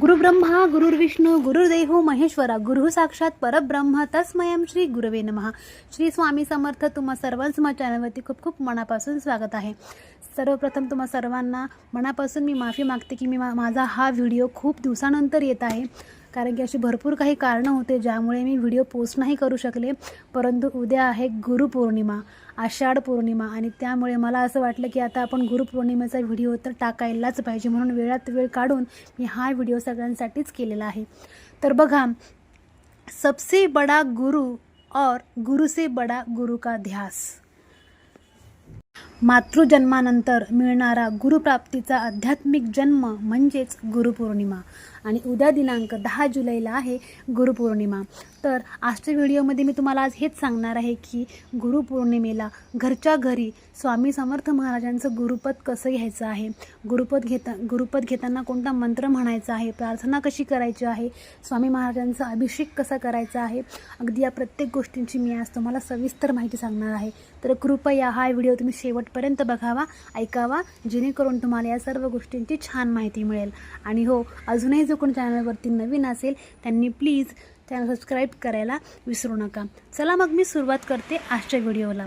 गुरुब्रह्मा गुरुर्विष्णू गुरुर्देहो महेश्वरा गुरु साक्षात परब्रह्म तस्मयं श्री गुरवे नमः. श्री स्वामी समर्थ तुम्हा सर्वांच माझ्या चॅनलवरती खूप खूप मनापासून स्वागत आहे. सर्वप्रथम तुम्हा सर्वांना मनापासून मी माफी मागते की मी मा माझा हा व्हिडिओ खूप दिवसानंतर येत आहे. कारण की अशी भरपूर काही कारणं होते ज्यामुळे मी व्हिडिओ पोस्ट नाही करू शकले. परंतु उद्या आहे गुरुपौर्णिमा आषाढ पौर्णिमा आणि त्यामुळे मला असं वाटलं की आता आपण गुरुपौर्णिमेचा व्हिडिओ तर टाकायलाच पाहिजे. म्हणून वेळात वेळ काढून मी हा व्हिडिओ सगळ्यांसाठीच केलेला आहे. तर बघा सबसे बडा गुरु और गुरु से बडा गुरु का ध्यास. मातृजन्मानंतर मिळणारा गुरुप्राप्तीचा आध्यात्मिक जन्म म्हणजेच गुरुपौर्णिमा आणि उद्या दिनांक दहा जुलैला आहे गुरुपौर्णिमा. तर आजच्या व्हिडिओमध्ये मी तुम्हाला आज हेच सांगणार आहे की गुरुपौर्णिमेला घरच्या घरी स्वामी समर्थ महाराजांचं गुरुपद कसं घ्यायचं आहे? गुरुपद घेता गुरुपद घेताना कोणता मंत्र म्हणायचा आहे? प्रार्थना कशी करायची आहे? स्वामी महाराजांचा अभिषेक कसा करायचा आहे? अगदी या प्रत्येक गोष्टींची मी आज तुम्हाला सविस्तर माहिती सांगणार आहे. तर कृपया हा व्हिडिओ तुम्ही शेवटपर्यंत बघावा ऐकावा जेणेकरून तुम्हाला या सर्व गोष्टींची छान माहिती मिळेल. आणि हो अजूनही जो कोणी चॅनलवरती नवीन असेल त्यांनी प्लीज चॅनल सबस्क्राईब करायला विसरू नका. चला मग मी सुरुवात करते आजच्या व्हिडिओला.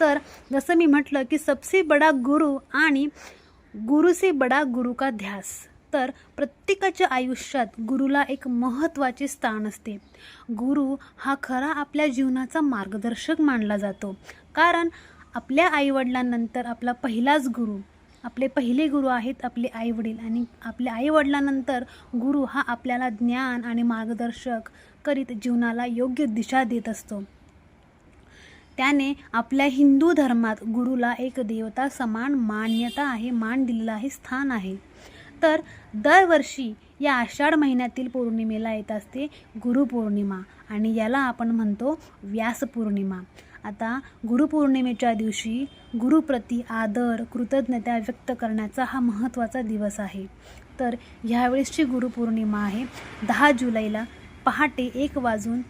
तर जसं मी म्हटलं की सबसे बडा गुरु आणि गुरु से बडा गुरु का ध्यास. तर प्रत्येकाच्या आयुष्यात गुरुला एक महत्त्वाचे स्थान असते. गुरु हा खरा आपल्या जीवनाचा मार्गदर्शक मानला जातो. कारण आपल्या आईवडिलांनंतर आपला पहिलाच गुरु. आपले पहिले गुरु आहेत आपले आईवडील आणि आपल्या आईवडिलानंतर गुरु हा आपल्याला ज्ञान आणि मार्गदर्शक करीत जीवनाला योग्य दिशा देत असतो. त्याने आपल्या हिंदू धर्मात गुरुला एक देवता समान मान्यता आहे मान दिलेलं आहे स्थान आहे. तर दरवर्षी या आषाढ महिन्यातील पौर्णिमेला येत असते गुरुपौर्णिमा आणि याला आपण म्हणतो व्यास पौर्णिमा आता गुरुपौर्णिमेच्या दिवशी गुरुप्रती आदर कृतज्ञता व्यक्त करण्याचा हा महत्त्वाचा दिवस आहे. तर ह्यावेळेसची गुरुपौर्णिमा आहे. दहा जुलैला पहाटे एक वाजून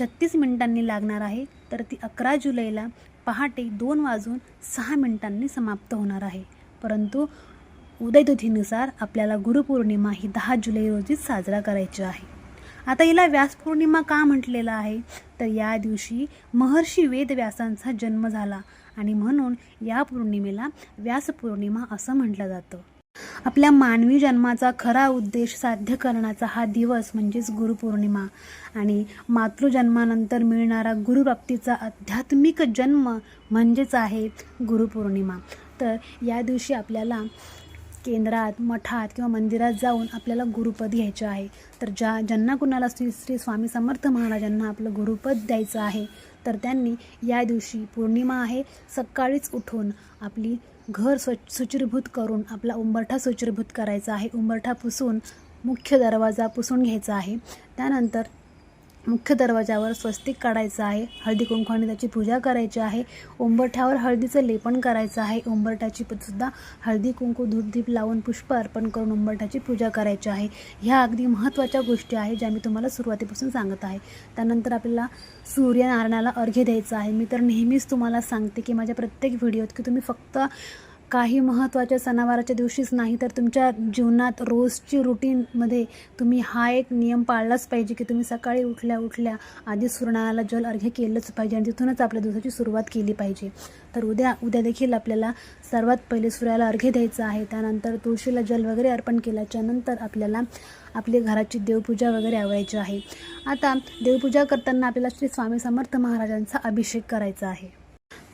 छत्तीस मिनिटांनी लागणार आहे. तर ती अकरा जुलैला पहाटे दोन वाजून सहा मिनिटांनी समाप्त होणार आहे. परंतु उदयतिथीनुसार आपल्याला गुरुपौर्णिमा ही दहा जुलै रोजीच साजरा करायची आहे. आता हिला व्यासपौर्णिमा का म्हटलेलं आहे? तर या दिवशी महर्षी वेदव्यासांचा जन्म झाला आणि म्हणून या पौर्णिमेला व्यासपौर्णिमा असं म्हटलं जातं. आपल्या मानवी जन्माचा खरा उद्देश साध्य करण्याचा हा दिवस म्हणजेच गुरुपौर्णिमा. आणि मातृजन्मानंतर मिळणारा गुरुप्राप्तीचा आध्यात्मिक जन्म म्हणजेच आहे गुरुपौर्णिमा. तर या दिवशी आपल्याला केंद्रात मठात किंवा मंदिरात जाऊन आपल्याला गुरुपद घ्यायचं आहे. तर ज्या ज्यांना कुणाला श्री श्री स्वामी समर्थ महाराजांना आपलं गुरुपद द्यायचं आहे तर त्यांनी या दिवशी पौर्णिमा आहे सकाळीच उठून आपली घर स्वच्छ सुचिरभूत करून आपला उंबरठा सुचिरभूत करायचा आहे. उंबरठा पुसून मुख्य दरवाजा पुसून घ्यायचा आहे. त्यानंतर मुख्य दरवाजावर स्वस्तिक काढायचं आहे. हळदी कुंकवाने त्याची पूजा करायची आहे. उंबरठ्यावर हळदीचं लेपन करायचं आहे. उंबरठ्याची सुद्धा हळदी कुंकू दूध दीप लावून पुष्प अर्पण करून उंबरठ्याची पूजा करायची आहे. ह्या अगदी महत्त्वाच्या गोष्टी आहेत ज्या मी तुम्हाला सुरुवातीपासून सांगत आहे. त्यानंतर आपल्याला सूर्यनारायणाला अर्घ्य द्यायचं आहे. मी तर नेहमीच तुम्हाला सांगते की माझ्या प्रत्येक व्हिडिओत की तुम्ही फक्त काही महत्त्वाच्या सणावाराच्या दिवशीच नाही तर तुमच्या जीवनात रोजची रुटीनमध्ये तुम्ही हा एक नियम पाळलाच पाहिजे की तुम्ही सकाळी उठल्या उठल्या आधी सूर्यनारायणाला जल अर्घ्य केलंच पाहिजे आणि तिथूनच आपल्या दिवसाची सुरुवात केली पाहिजे. तर उद्या उद्या देखील आपल्याला सर्वात पहिले सूर्याला अर्घ्य द्यायचं आहे त्यानंतर तुळशीला जल वगैरे अर्पण केल्याच्यानंतर आपल्याला आपली घराची देवपूजा वगैरे आवडायची आहे. आता देवपूजा करताना आपल्याला श्री स्वामी समर्थ महाराजांचा अभिषेक करायचा आहे.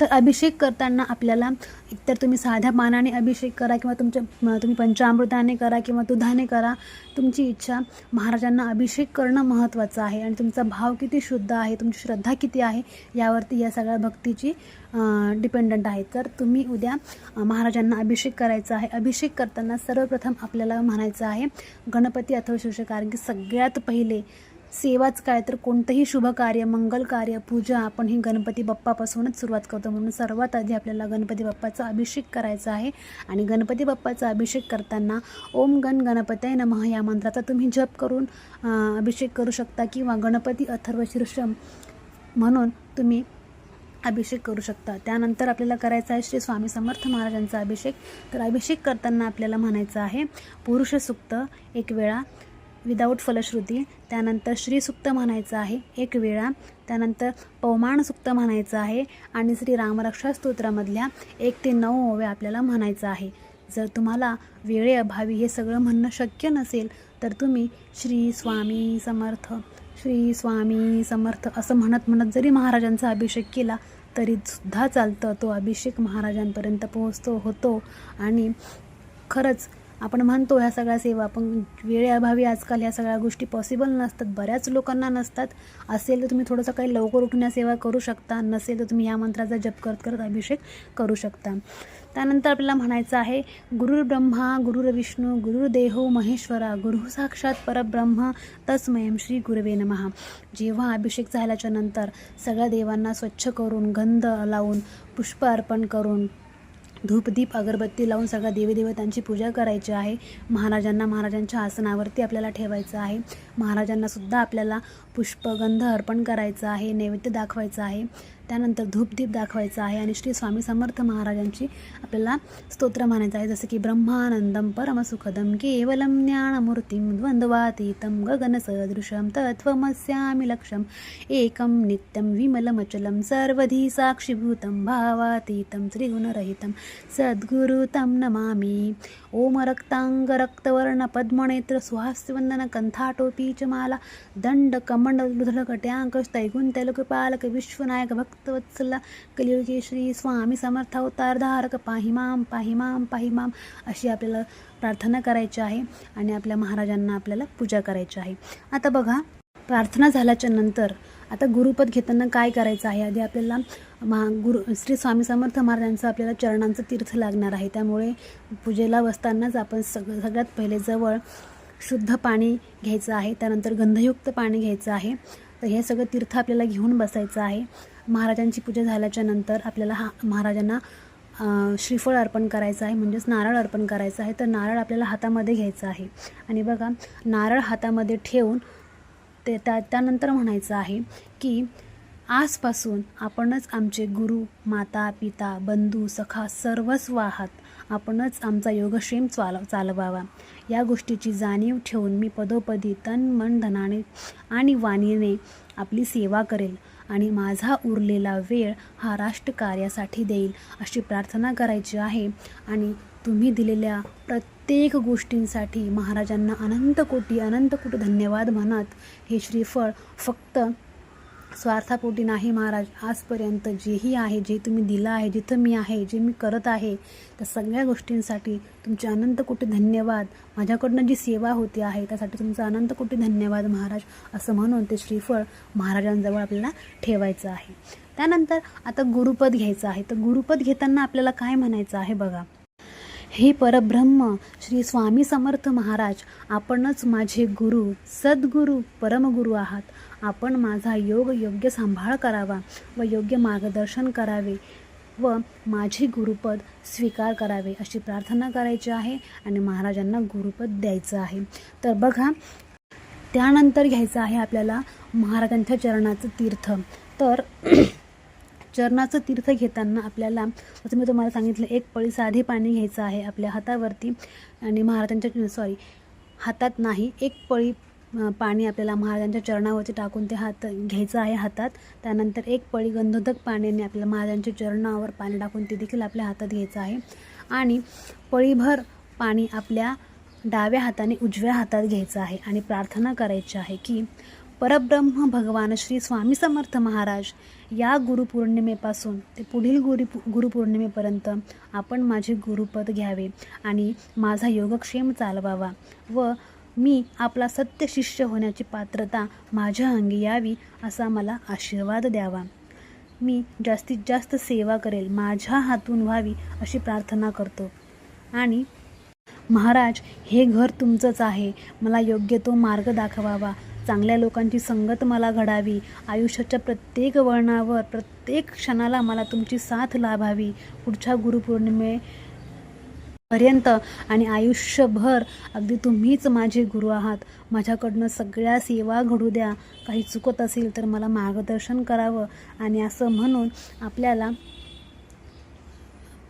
तर अभिषेक करताना आपल्याला एकतर तुम्ही साध्या पानाने अभिषेक करा किंवा तुमच्या तुम्ही पंचामृताने करा किंवा दुधाने करा तुमची इच्छा महाराजांना अभिषेक करणं महत्त्वाचं आहे. आणि तुमचा भाव किती शुद्ध आहे तुमची श्रद्धा किती आहे यावरती या सगळ्या भक्तीची डिपेंडंट आहे. तर तुम्ही उद्या महाराजांना अभिषेक करायचा आहे. अभिषेक करताना सर्वप्रथम आपल्याला म्हणायचं आहे गणपती अथवा शिवशकार की सगळ्यात पहिले सेवाच काय तर कोणतंही शुभ कार्य मंगल कार्य पूजा आपण ही गणपती बाप्पापासूनच सुरुवात करतो. म्हणून सर्वात आधी आपल्याला गणपती बाप्पाचा अभिषेक करायचा आहे. आणि गणपती बाप्पाचा अभिषेक करताना ओम गण गणपतय नमः या मंत्राचा तुम्ही जप करून अभिषेक करू शकता किंवा गणपती अथर्व शीर्षम म्हणून तुम्ही अभिषेक करू शकता. त्यानंतर आपल्याला करायचा आहे श्री स्वामी समर्थ महाराजांचा अभिषेक. तर अभिषेक करताना आपल्याला म्हणायचं आहे पुरुष सुक्त एक वेळा विदाऊट फलश्रुती त्यानंतर श्रीसुक्त म्हणायचं आहे एक वेळा. त्यानंतर पवमान सुक्त म्हणायचं आहे आणि श्री रामरक्षा स्तोत्रामधल्या एक ते नऊ ओव्या आपल्याला म्हणायचं आहे. जर तुम्हाला वेळेअभावी हे सगळं म्हणणं शक्य नसेल तर तुम्ही श्री स्वामी समर्थ श्री स्वामी समर्थ असं म्हणत म्हणत जरी महाराजांचा अभिषेक केला तरी सुद्धा चालतं तो अभिषेक महाराजांपर्यंत पोहोचतो होतो. आणि खरंच आपण म्हणतो ह्या सगळ्या सेवा पण वेळेअभावी आजकाल ह्या सगळ्या गोष्टी पॉसिबल नसतात. बऱ्याच लोकांना नसतात. असेल तर तुम्ही थोडंसं काही लवकर उठून या सेवा करू शकता. नसेल तर तुम्ही या मंत्राचा जप करत करत अभिषेक करू शकता. त्यानंतर आपल्याला म्हणायचं आहे गुरुर् ब्रह्मा गुरुर्विष्णू गुरुर्देहो महेश्वरा गुरु साक्षात परब्रह्म तस्मयम श्री गुरवे नमः. जेव्हा अभिषेक झाल्याच्यानंतर सगळ्या देवांना स्वच्छ करून गंध लावून पुष्प अर्पण करून धूपदीप अगरबत्ती लावून सगळ्या देवीदेवतांची पूजा करायची आहे. महाराजांना महाराजांच्या आसनावरती आपल्याला ठेवायचं आहे. महाराजांनासुद्धा आपल्याला पुष्पगंध अर्पण करायचं आहे नैवेद्य दाखवायचं आहे. त्यानंतर धूपदीप दाखवायचा आहे आणि श्री स्वामी समर्थ महाराजांची आपल्याला स्तोत्र म्हणायचं आहे. जसं की ब्रह्मानंदम परमसुखदम केवलम ज्ञानमूर्तीं द्वंद्वातीतं गगनसदृशं तत्वमस्यामी लक्ष्यम् एकं नित्यं विमलमचलं सर्वधी साक्षीभूतम भावातीतं त्रिगुणरहितम सद्गुरु तं नमामि. रक्तांग रक्तवर्ण पद्मनेत्र सुहास्यवन्दन कंथाटोपी च माला दण्ड तैगुण स्तैगुन्तैलकृपालक विश्वनायक भक्त भक्तवत्सला कलियुगे श्री स्वामी समर्थ अवतार धारक पाहिमाम पाहिमाम पाहिमाम अशी आपल्याला प्रार्थना करायची आहे आणि आपल्या महाराजांना आपल्याला पूजा करायची आहे. आता बघा प्रार्थना झाल्याच्यानंतर आता गुरुपद घेताना काय करायचं आहे? आधी आपल्याला महा गुरु श्री स्वामी समर्थ महाराजांचं आपल्याला चरणांचं तीर्थ लागणार आहे. त्यामुळे पूजेला बसतानाच आपण सग सगळ्यात पहिले जवळ शुद्ध पाणी घ्यायचं आहे. त्यानंतर गंधयुक्त पाणी घ्यायचं आहे. तर हे सगळं तीर्थ आपल्याला घेऊन बसायचं आहे. महाराजांची पूजा झाल्याच्यानंतर आपल्याला हा महाराजांना श्रीफळ अर्पण करायचं आहे म्हणजेच नारळ अर्पण करायचं आहे. तर नारळ आपल्याला हातामध्ये घ्यायचं आहे. आणि बघा नारळ हातामध्ये ठेवून ते त्या त्यानंतर म्हणायचं आहे की आजपासून आपणच आमचे गुरु माता पिता बंधू सखा सर्वस्व आहात आपणच आमचा योगक्षेम चाल चालवावा. या गोष्टीची जाणीव ठेवून मी पदोपदी तन मन धनाने आणि वाणीने आपली सेवा करेल. आणि माझा उरलेला वेळ हा राष्ट्रकार्यासाठी देईल अशी प्रार्थना करायची आहे. आणि तुम्ही दिलेल्या प्रत्येक गोष्टींसाठी महाराजांना अनंत कोटी अनंत कोटी धन्यवाद म्हणत हे श्रीफळ फक्त स्वार्थापोटी नाही महाराज. आजपर्यंत जेही आहे जे तुम्ही दिलं आहे जिथं मी आहे जे मी करत आहे त्या सगळ्या गोष्टींसाठी तुमचे अनंत कोटी धन्यवाद. माझ्याकडनं जी सेवा होती आहे त्यासाठी तुमचा अनंत कोटी धन्यवाद महाराज. असं म्हणून ते श्रीफळ महाराजांजवळ आपल्याला ठेवायचं आहे. त्यानंतर आता गुरुपद घ्यायचं आहे. तर गुरुपद घेताना आपल्याला काय म्हणायचं आहे बघा. हे परब्रह्म श्री स्वामी समर्थ महाराज आपणच माझे गुरु सद्गुरू परमगुरू आहात. आपण माझा योग योग्य सांभाळ करावा व योग्य मार्गदर्शन करावे व माझे गुरुपद स्वीकार करावे अशी प्रार्थना करायची आहे आणि महाराजांना गुरुपद द्यायचं आहे. तर बघा त्यानंतर घ्यायचं आहे आपल्याला महाराजांच्या चरणाचं तीर्थ. तर चरणाचं तीर्थ घेताना आपल्याला जसं मी तुम्हाला सांगितलं एक पळी साधे पाणी घ्यायचं आहे आपल्या हातावरती आणि महाराजांच्या सॉरी हातात नाही एक पळी पाणी आपल्याला महाराजांच्या चरणावरती टाकून ते हात घ्यायचं आहे हातात. त्यानंतर एक पळी गंधोदक पाण्याने आपल्याला महाराजांच्या चरणावर पाणी टाकून ते देखील आपल्या हातात घ्यायचं आहे. आणि पळीभर पाणी आपल्या डाव्या हाताने उजव्या हातात घ्यायचं आहे आणि प्रार्थना करायची आहे की परब्रह्म भगवान श्री स्वामी समर्थ महाराज या गुरुपौर्णिमेपासून ते पुढील गुरु गुरुपौर्णिमेपर्यंत आपण माझे गुरुपद घ्यावे आणि माझा योगक्षेम चालवावा व मी आपला सत्य शिष्य होण्याची पात्रता माझ्या अंगी यावी असा मला आशीर्वाद द्यावा. मी जास्तीत जास्त सेवा करेल माझ्या हातून व्हावी अशी प्रार्थना करतो. आणि महाराज हे घर तुमचंच आहे. मला योग्य तो मार्ग दाखवावा. चांगल्या लोकांची संगत मला घडावी. आयुष्याच्या प्रत्येक वळणावर प्रत्येक क्षणाला मला तुमची साथ लाभावी. पुढच्या गुरुपौर्णिमे पर्यंत आणि आयुष्यभर अगदी तुम्हीच माझे गुरु आहात. माझ्याकडनं सगळ्या सेवा घडू द्या. काही चुकत असेल तर मला मार्गदर्शन करावं. आणि असं म्हणून आपल्याला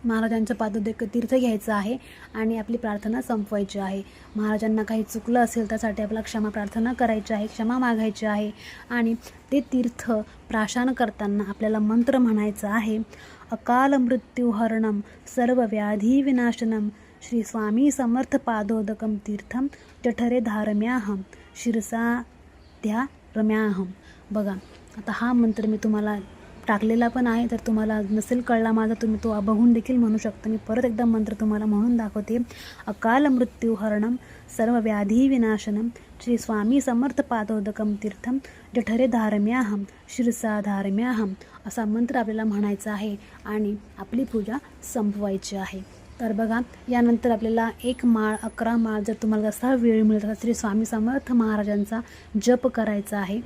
महाराजांचं पादोदक तीर्थ घ्यायचं आहे आणि आपली प्रार्थना संपवायची आहे. महाराजांना काही चुकलं असेल त्यासाठी आपल्याला क्षमा प्रार्थना करायची आहे क्षमा मागायची आहे आणि ते तीर्थ प्राशान करताना आपल्याला मंत्र म्हणायचं आहे अकाल मृत्यूहरणम सर्व व्याधी विनाशनम श्री स्वामी समर्थ पादोदकम तीर्थम जठरे धारम्याहम शिरसा त्या रम्याहम बघा आता हा मंत्र मी तुम्हाला टाकलेला पण आहे. तर तुम्हाला नसेल कळला माझा तुम्ही तो बघून देखील म्हणू शकता. मी परत एकदा मंत्र तुम्हाला म्हणून दाखवते. अकाल मृत्यू हरणम सर्व व्याधी विनाशनम श्री स्वामी समर्थ पादोदकम तीर्थम जठरे धारम्याहम शिरसा धारम्याहम असा मंत्र आपल्याला म्हणायचा आहे आणि आपली पूजा संपवायची आहे. तर बघा यानंतर आपल्याला एक माळ अकरा माळ जर तुम्हाला जसा वेळ मिळत असेल श्री स्वामी समर्थ महाराजांचा जप करायचा आहे.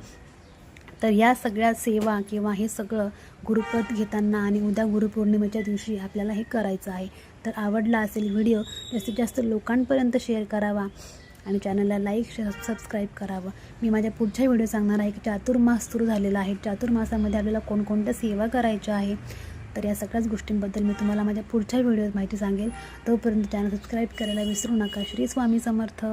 तर या सगळ्या सेवा किंवा हे सगळं गुरुपद घेताना आणि उद्या गुरुपौर्णिमेच्या दिवशी आपल्याला हे करायचं आहे. तर आवडला असेल व्हिडिओ जास्तीत जास्त लोकांपर्यंत शेअर करावा आणि चॅनलला लाईक शेअर सबस्क्राईब करावं. मी माझ्या पुढच्या व्हिडिओ सांगणार आहे की चातुर्मास सुरू झालेला आहे. चातुर्मासामध्ये आपल्याला कोणकोणत्या सेवा करायच्या आहे? तर या सगळ्याच गोष्टींबद्दल मी तुम्हाला माझ्या पुढच्या व्हिडिओत माहिती सांगेल. तोपर्यंत चॅनल सबस्क्राईब करायला विसरू नका. श्री स्वामी समर्थ.